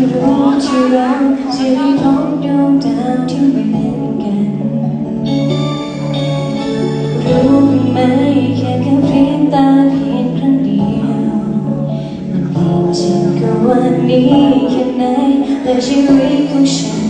รู้ที่รักจะได้พบดวงดาวที่ไม่เหมืนกัน รู้ไหมแค่กระพริบตาเพียงครั้งเดียวมันเปลี่ยนฉันก็วันนี้แค่ไหนแต่ชีวิตของฉัน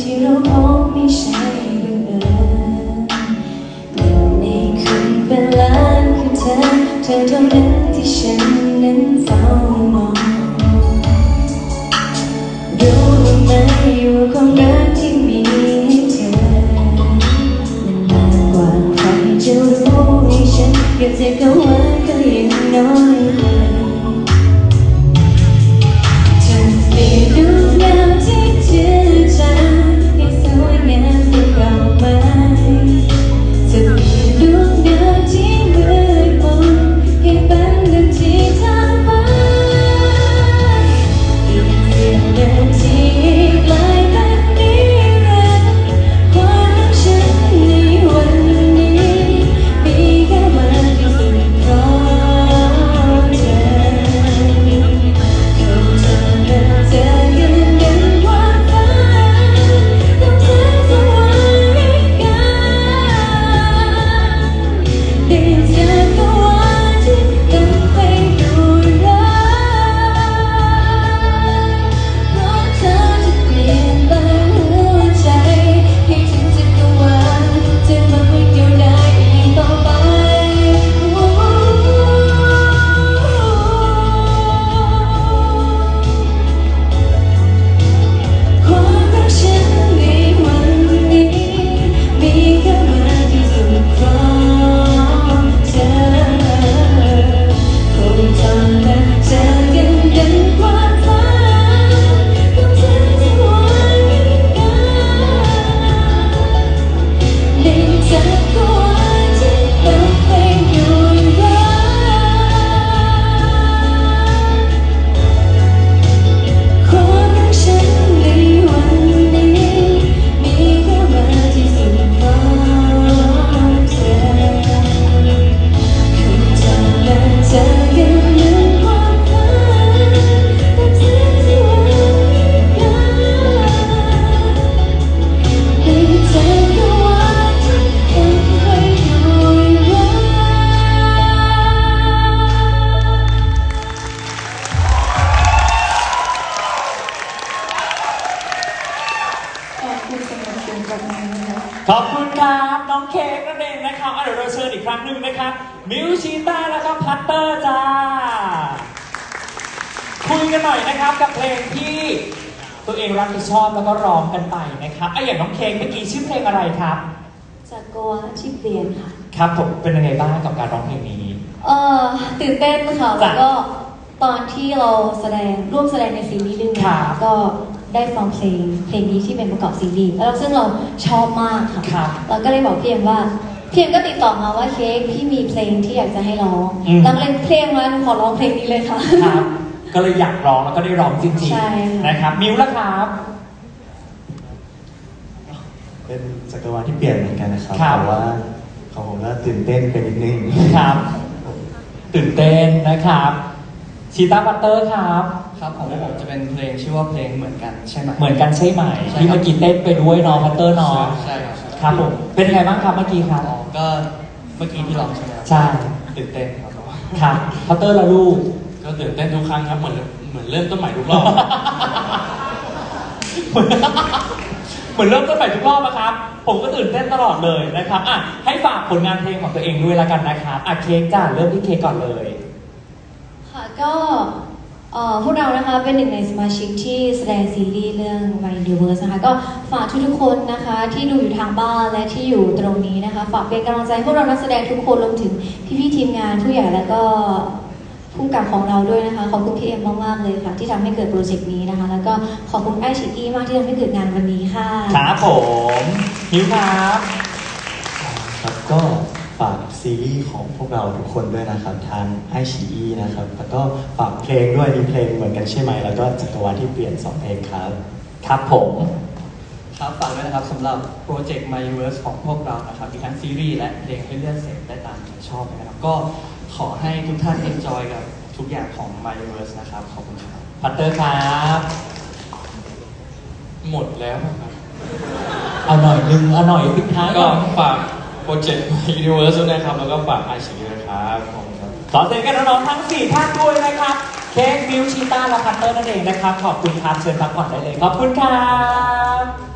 ที่เราพบไม่ใช่บังเอิญหนึ่งในคืนเป็นล้านคือเธอ เธอเท่านั้นที่ฉันนั้นเฝ้ามองรู้ไหมว่าความรักที่มีให้เธอมันมากกว่าใครจะรู้ให้ฉันเก็บเธอเข้าไว้ก็ยังน้อย ขอบคุณครับน้องเค้กนั่นเองนะครับอะเดี๋ยวเราเชิญอีกครั้งหนึ่งนะครับมิวชิต้าแล้วก็พัตเตอร์จ้า คุยกันหน่อยนะครับกับเพลงที่ตัวเองรับผิดชอบแล้วก็ร้องกันไปนะครับไอะอย่างน้องเค้กเมื่อกี้ชื่อเพลงอะไรครับ จากโกวาที่เปลี่ยนค่ะ ครับผมเป็นยังไงบ้างกับการร้องเพลงนี้ เอ่อตื่นเต้นค่ะจ้ะแล้วก็ตอนที่เราแสดงร่วมแสดงในซีรีส์เรื่องนี้ครับก็ ได้ฟังเพลงเพลงนี้ที่เป็นประกอบซีรีส์แล้วซึ่งเราชอบมากค่ะครับเราก็เลยบอกพี่เอ็มว่าพี่เอ็มก็ติดต่อมาว่าเค้กพี่มีเพลงที่อยากจะให้ร้องอืมแล้วก็เลยเพลงมาหนูขอร้องเพลงนี้เลยค่ะ ครับก็เลยอยากร้องแล้วก็ได้ร้องจริงใช่ค่ะๆนะครับมิวละครับ เป็นจักรวาลที่เปลี่ยนเหมือนกันนะครับครับ แต่ว่าของผมก็ตื่นเต้นไปนิดนึง ครับตื่นเต้นนะครับ ชีต้าพัตเตอร์ครับ ครับของผมจะเป็นเพลงชื่อว่าเพลงเหมือนกันใช่ไหมเหมือนกันใช่ไหมใช่ครับ ที่เมื่อกี้เต้นไปด้วยเน้องพัตเตอร์เน้องใช่ครับครับผมเป็นยังไงบ้างครับเมื่อกี้ครับอ๋อก็เมื่อกี้ที่ร้องใช่ไหมครับใช่ตื่นเต้นครับครับพัตเตอร์ละลูกก็ตื่นเต้นทุกครั้งครับเหมือนเหมือนเริ่มต้นใหม่ทุกรอบเหมือนเหมือนเริ่มต้นใหม่ทุกรอบนะครับ ผมก็ตื่นเต้นตลอดเลยนะครับอะให้ฝากผลงานเพลงของตัวเองด้วยละกันนะครับอะเค้กจ้าเริ่มที่เค้กก่อนเลย ค่ะก็พวกเรานะคะเป็นหนึ่งในสมาชิกที่แสดงซีรีส์เรื่อง My Universe นะคะก็ฝากทุกๆคนนะคะที่ดูอยู่ทางบ้านและที่อยู่ตรงนี้นะคะ ฝากเป็นกำลังใจพวกเรานักแสดงทุกคนรวมถึงพี่ๆทีมงานผู้ใหญ่แล้วก็ผู้กำกับของเราด้วยนะคะ ขอบคุณพี่เอ็มมากๆเลยค่ะ ที่ทำให้เกิดโปรเจกต์นี้นะคะ แล้วก็ขอบคุณไอชีอีมากที่ทำให้เกิดงานวันนี้ค่ะครับผมนิ้วครับครับก็ ซีรีส์ของพวกเราทุกคนด้วยนะครับ ทางไอชีอีนะครับ แล้วก็ฝากเพลงด้วยมีเพลงเหมือนกันใช่ไหม แล้วก็จักรวาลที่เปลี่ยนสองเพลงครับ ครับผม ครับฝากด้วยนะครับสำหรับโปรเจกต์ My Universe ของพวกเรานะครับ มีทั้งซีรีส์และเพลงให้เลือกเสพได้ตามใจชอบเลยนะครับ ก็ขอให้ทุกท่าน enjoy กับทุกอย่างของ My Universe นะครับ ขอบคุณครับพัตเตอร์ครับ หมดแล้วนะครับ เอาหน่อยนึงเอาหน่อยปิดท้ายก็ก่อนฝาก โปรเจกต์ Universe ด้วยนะครับ แล้วก็ฝากไอชีด้วยครับขอบคุณครับ ขอเสียงกันน้องๆทั้ง 4 ท่านด้วยนะครับ เค้กมิวชิต้าและพัตเตอร์นั่นเองนะครับ ขอบคุณครับ เชิญพักผ่อนได้เลย ขอบคุณครับ